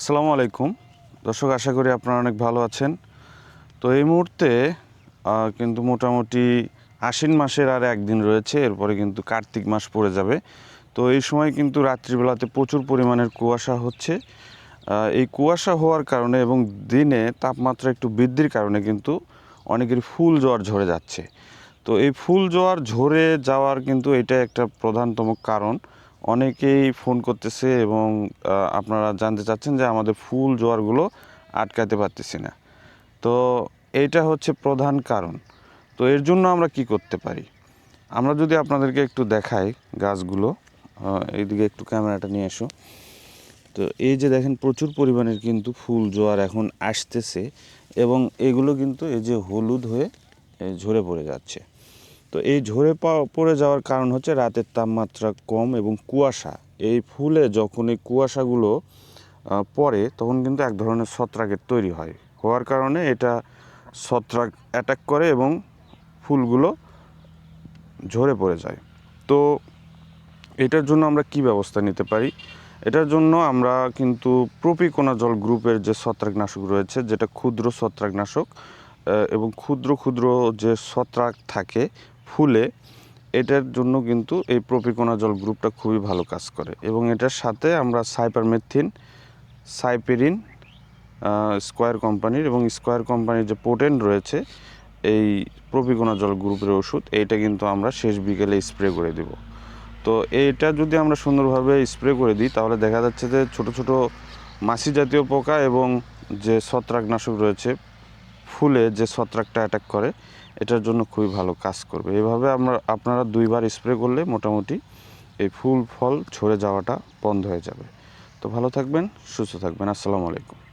আসসালামু আলাইকুম। দর্শক, আশা করি আপনারা অনেক ভালো আছেন। তো এই মুহূর্তে কিন্তু মোটামুটি আশ্বিন মাসের আর একদিন রয়েছে, এরপরে কিন্তু কার্তিক মাস পড়ে যাবে। তো এই সময় কিন্তু রাত্রিবেলাতে প্রচুর পরিমাণের কুয়াশা হচ্ছে। এই কুয়াশা হওয়ার কারণে এবং দিনে তাপমাত্রা একটু বৃদ্ধির কারণে কিন্তু অনেকের ফুল জোয়ার ঝরে যাচ্ছে। তো এই ফুল জোয়ার ঝরে যাওয়ার কিন্তু এটা একটা প্রধানতম কারণ। অনেকেই ফোন করতেছে এবং আপনারা জানতে চাচ্ছেন যে আমাদের ফুল জোয়ারগুলো আটকাতে পারতেছি না। তো এইটা হচ্ছে প্রধান কারণ। তো এর জন্য আমরা কি করতে পারি? আমরা যদি আপনাদেরকে একটু দেখাই গাছগুলো এইদিকে একটু ক্যামেরাটা নিয়ে এসো। তো এই যে দেখেন, প্রচুর পরিমাণের কিন্তু ফুল জোয়ার এখন আসতেছে এবং এগুলো কিন্তু এই যে হলুদ হয়ে ঝরে পড়ে যাচ্ছে। তো এই ঝরে পড়ে যাওয়ার কারণ হচ্ছে রাতের তাপমাত্রা কম এবং কুয়াশা। এই ফুলে যখন এই কুয়াশাগুলো পড়ে, তখন কিন্তু এক ধরনের ছত্রাকের তৈরি হয়। হওয়ার কারণে এটা ছত্রাক অ্যাটাক করে এবং ফুলগুলো ঝরে পড়ে যায়। তো এটার জন্য আমরা কি ব্যবস্থা নিতে পারি? এটার জন্য আমরা কিন্তু প্রপিকোনাজল গ্রুপের যে ছত্রাকনাশক রয়েছে, যেটা ক্ষুদ্র ছত্রাকনাশক এবং ক্ষুদ্র ক্ষুদ্র যে ছত্রাক থাকে ফুলে এটার জন্য কিন্তু এই প্রপিকোনাজল গ্রুপটা খুবই ভালো কাজ করে। এবং এটার সাথে আমরা সাইপারমেথিন, সাইপেরিন স্কোয়ার কোম্পানির এবং স্কোয়ার কোম্পানির যে পোটেন রয়েছে এই প্রপিকোনাজল গ্রুপের ওষুধ, এইটা কিন্তু আমরা শেষ বিকেলে স্প্রে করে দেব। তো এইটা যদি আমরা সুন্দরভাবে স্প্রে করে দিই, তাহলে দেখা যাচ্ছে যে ছোট ছোট মাছি জাতীয় পোকা এবং যে ছত্রাকনাশক রয়েছে ফুলে যে ছত্রাকটা অ্যাটাক করে, এটার জন্য খুবই ভালো কাজ করবে। এভাবে আমরা, আপনারা দুইবার স্প্রে করলে মোটামুটি এই ফুল ফল ঝরে যাওয়াটা বন্ধ হয়ে যাবে। তো ভালো থাকবেন, সুস্থ থাকবেন। আসসালামু আলাইকুম।